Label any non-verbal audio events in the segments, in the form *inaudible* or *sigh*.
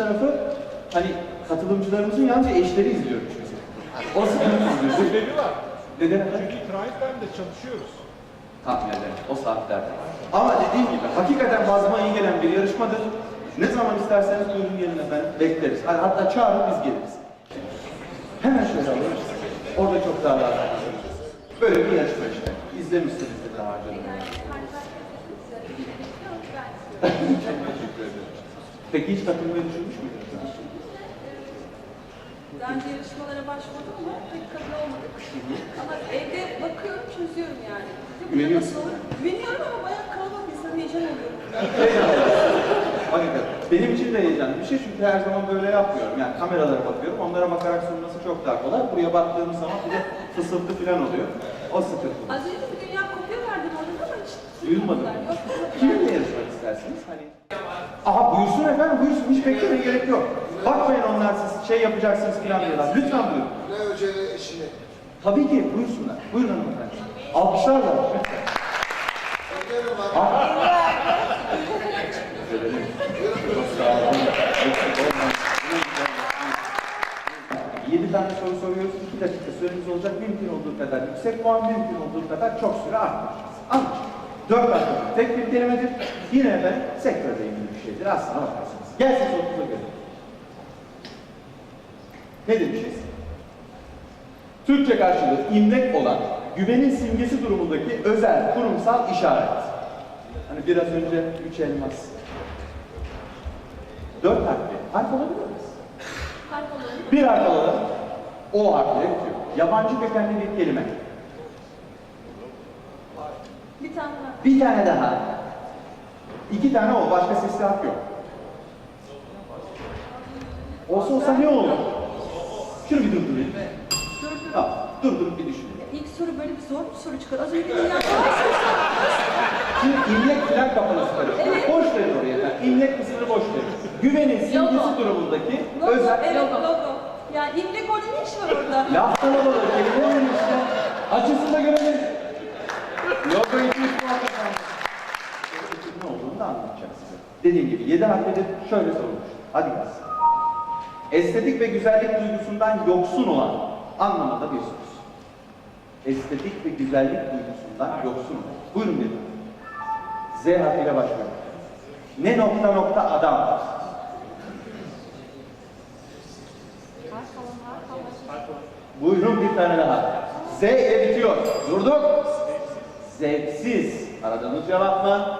tarafı hani katılımcılarımızın yalnızca eşleri izliyor çünkü. O sıkıntı izliyor. Sebebi var. Neden? Çünkü Triumph'le çalışıyoruz. tahmin ederim o saatlerde. Ama dediğim gibi hakikaten bazıma iyi gelen bir yarışmadır. Ne zaman isterseniz buyurun gelin efendim. Bekleriz. Hatta çağırın biz geliriz. Hemen şöyle alırız. Orada çok daha rahat. Böyle bir yarışma işte. İzlemişsinizdir daha önce. de. Çok teşekkür ederim. Peki hiç katılmayı düşünmüş müydünüz? Daha önce yarışmalara başvurdum ama pek kabul olmadık. Ama evde bakıyorum, çözüyorum yani. Güveniyor? Güveniyorum ama bayağı kalabalık insan heyecan oluyor. *laughs* Hakikaten. Benim için de heyecanlı bir şey çünkü her zaman böyle yapmıyorum. Yani kameralara bakıyorum, onlara bakarak sunması çok daha kolay. Buraya baktığımız zaman bir de fısıltı falan oluyor. O sıkıntı. Az önce bir dünya kopya verdim orada ama hiç Duyulmadı. Yok, yok. Kiminle yarışmak istersiniz? Hani... Aha buyursun efendim, buyursun. Hiç beklemeye gerek yok. Bakmayın onlar siz şey yapacaksınız falan diyorlar. Lütfen buyurun. Ne öceli eşini. Tabii ki buyursunlar. Buyurun hanımefendi. Alkışlarla. Lütfen. Yedi tane soru soruyoruz. İki dakika süremiz olacak. Mümkün olduğu kadar yüksek puan, mümkün olduğu kadar çok süre arttıracağız. Anlaşıldı. Dört dakika tek bir kelimedir. Yine efendim sektörle şeydir. Aslına bakarsınız. Gelsin sorunuza göre. Ne demişiz? Türkçe karşılığı imlek olan güvenin simgesi durumundaki özel kurumsal işaret. Hani biraz önce üç elmas. Dört harfli. Harf alabilir miyiz? Harf alalım. Bir harf alalım. O harfleri bitiyor. Yabancı kökenli bir kelime. Bir tane daha. Bir tane daha. İki tane o. Başka sesli harf yok. Olsa olsa ne olur? Şunu bir durdurayım. Dur dur. Tamam. Durdurup bir düşünün. İlk soru böyle bir zor bir soru çıkar. Az önce bir dünya kolay Şimdi imlek filan kafanızı karıştırıyor. Evet. Boş verin oraya. Yani imlek kısmını boş verin. Güvenin simgesi durumundaki Logo, özel... evet logo. Ya imlek orada ne iş var orada? Laftan alalım. Kelime olun işte. Açısını da görelim. Logo iki üç puan kazandı. Ne olduğunu da anlatacak size. Dediğim gibi yedi harfleri şöyle sorulmuş. Hadi gelsin. Estetik ve güzellik duygusundan yoksun olan anlamında bir söz. Estetik ve güzellik duygusundan yoksun olan. Buyurun dedim. Z harfiyle başlıyor. Ne nokta nokta adam. Buyurun bir tane daha. Z ile bitiyor. Durduk. Zevksiz. Aradığınız cevap mı?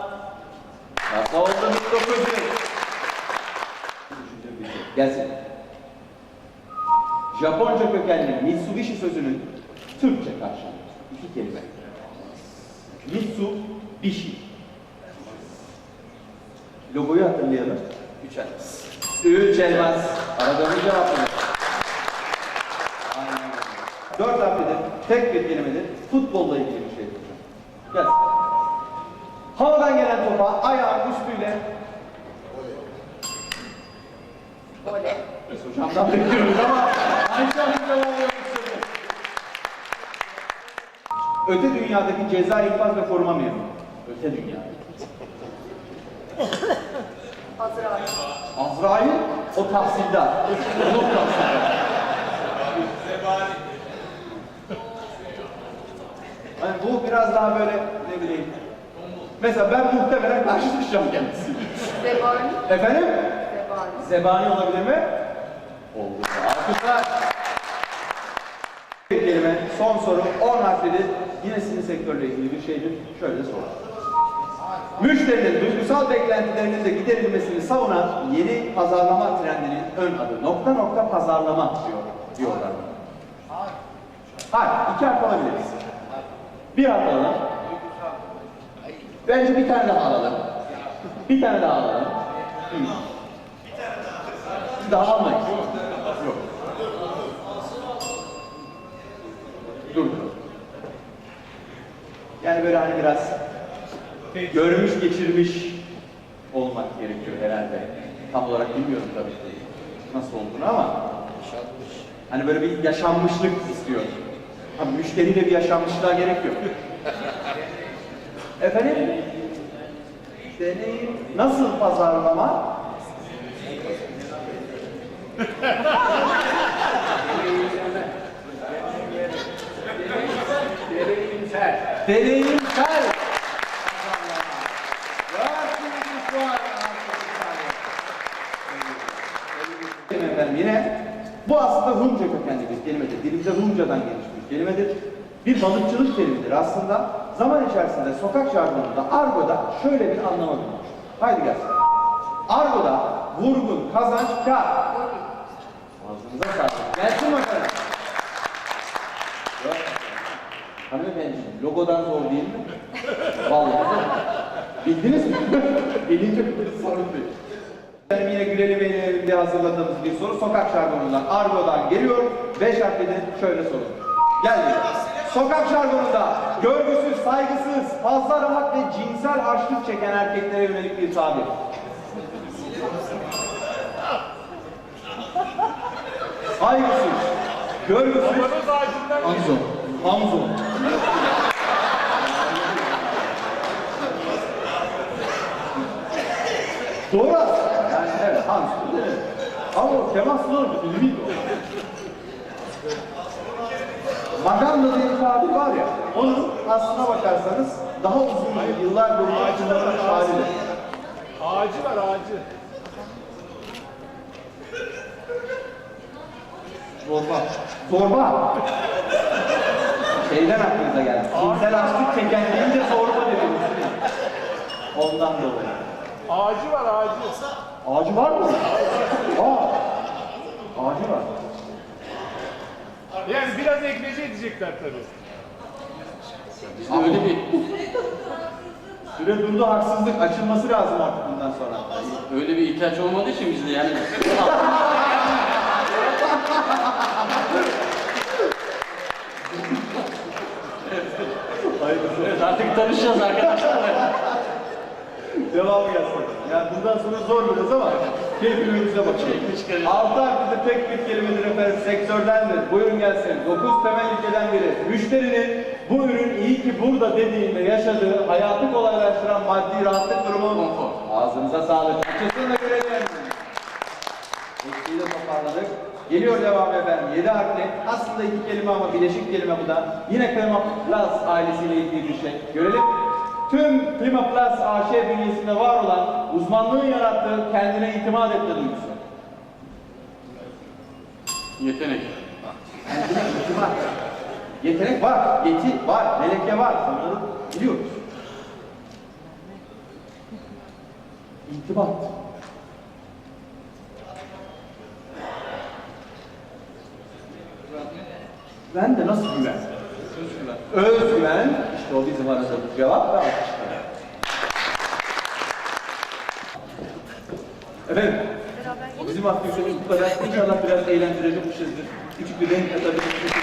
Nasıl oldu 1900? Düşünce bir şey. Gelsin. Japonca kökenli Mitsubishi sözünün Türkçe karşılığı. İki kelime. Mitsubishi. Logoyu hatırlayalım. Üç elmas. Üç elmas. Aradığınız cevap mı? Dört harflidir, tek bir kelimedir. Futbolla ilgili bir şeydir hocam. Havadan gelen topa ayağın üstüyle. Biz hocamdan bekliyoruz ama cevabı yok. Öte dünyadaki ceza infaz ve koruma memuru. Öte dünya. Azrail. Azrail o tahsildar. Onun tahsildar. Hani bu biraz daha böyle ne bileyim. Mesela ben muhtemelen karşılaşacağım kendisiyle. Zebani. Efendim? Zebani. Zebani olabilir mi? Oldu. Alkışlar. Bir kelime, son soru, 10 harflidir. Yine sizin sektörle ilgili bir şeydir. Şöyle sor. Müşterinin duygusal beklentilerinin de giderilmesini savunan yeni pazarlama trendinin ön adı. Nokta nokta pazarlama diyor, diyorlar. Hayır, iki harf alabiliriz. Bir harf alalım. Bence bir tane daha alalım. Bir tane daha alalım. İyi. Daha almayız. Yok. Dur. Yani böyle hani biraz görmüş geçirmiş olmak gerekiyor herhalde. Tam olarak bilmiyorum tabii nasıl olduğunu ama hani böyle bir yaşanmışlık istiyor. Ama müşteriyle bir yaşanmışlığa gerek yok. Efendim? Deneyim nasıl pazarlama? Deneyimsel. Puan. Efendim yine bu aslında Rumca kökenli bir kelimedir. Dilimize Rumcadan gelmiş bir kelimedir. Bir balıkçılık kelimidir aslında. Zaman içerisinde sokak jargonunda argoda şöyle bir anlama bulmuş. Haydi gelsin. Argoda vurgun, kazanç, kar. Ağzınıza sağlık. Gelsin bakalım. Yok. Hanımefendiciğim, logodan zor değil mi? Vallahi. Bildiniz mi? *laughs* Bilince sorun değil. Efendim yine gülelim eğlenelim diye hazırladığımız bir soru sokak jargonundan, argodan geliyor. Beş harfli şöyle soru. Geldi. Sokak jargonunda görgüsüz, saygısız, fazla rahat ve cinsel açlık çeken erkeklere yönelik bir tabir. Saygısız, görgüsüz, Hamzo. Hamzo. Doğru aslında. Yani evet Hamzo? Ama o Kemal Sunal'ın filmiydi o. Maganda diye bir tabir var ya, onun aslına bakarsanız daha uzun yıllar boyunca kullanılmış halidir. ağacı var ağacı. Zorba. Zorba. Şeyden aklınıza geldi. Cinsel açlık çeken deyince zorba dediniz. Ondan dolayı. Ağacı var ağacı. Ağacı var mı? Aa. Ağacı var. Yani biraz ekleyece edecekler tabii. İşte öyle bir Süre durdu haksızlık. Açılması lazım artık bundan sonra. öyle bir ihtiyaç olmadığı için bizde yani. evet artık tanışacağız arkadaşlar. Devamı gelsin. Yani bundan sonra zor biraz ama keyfimize bakalım. Altı harfli tek bir kelimedir efendim. Sektördendir. Buyurun gelsin. Dokuz temel ilkeden biri. Müşterinin bu ürün iyi ki burada dediğinde yaşadığı hayatı kolaylaştıran maddi rahatlık durumu. Konfor. Ağzınıza sağlık. Açısını da görelim. Eksiği de toparladık. Geliyor devam efendim. Yedi harfli. Aslında iki kelime ama bileşik kelime bu da. Yine Klima Plus ailesiyle ilgili bir şey. Görelim. Tüm Klima Plus AŞ bünyesinde var olan uzmanlığın yarattığı kendine itimat etme duygusu. Yetenek. İtimat. Yetenek var, yeti var, meleke var. Onları biliyoruz. İtimat. Güven de nasıl güven? Özgüven. Özgüven. İşte o bizim aradığımız cevap ve alkışlar. Efendim, bizim aktivitemiz bu kadar. İnşallah biraz eğlendirecekmişizdir. Küçük bir renk katabilmişizdir.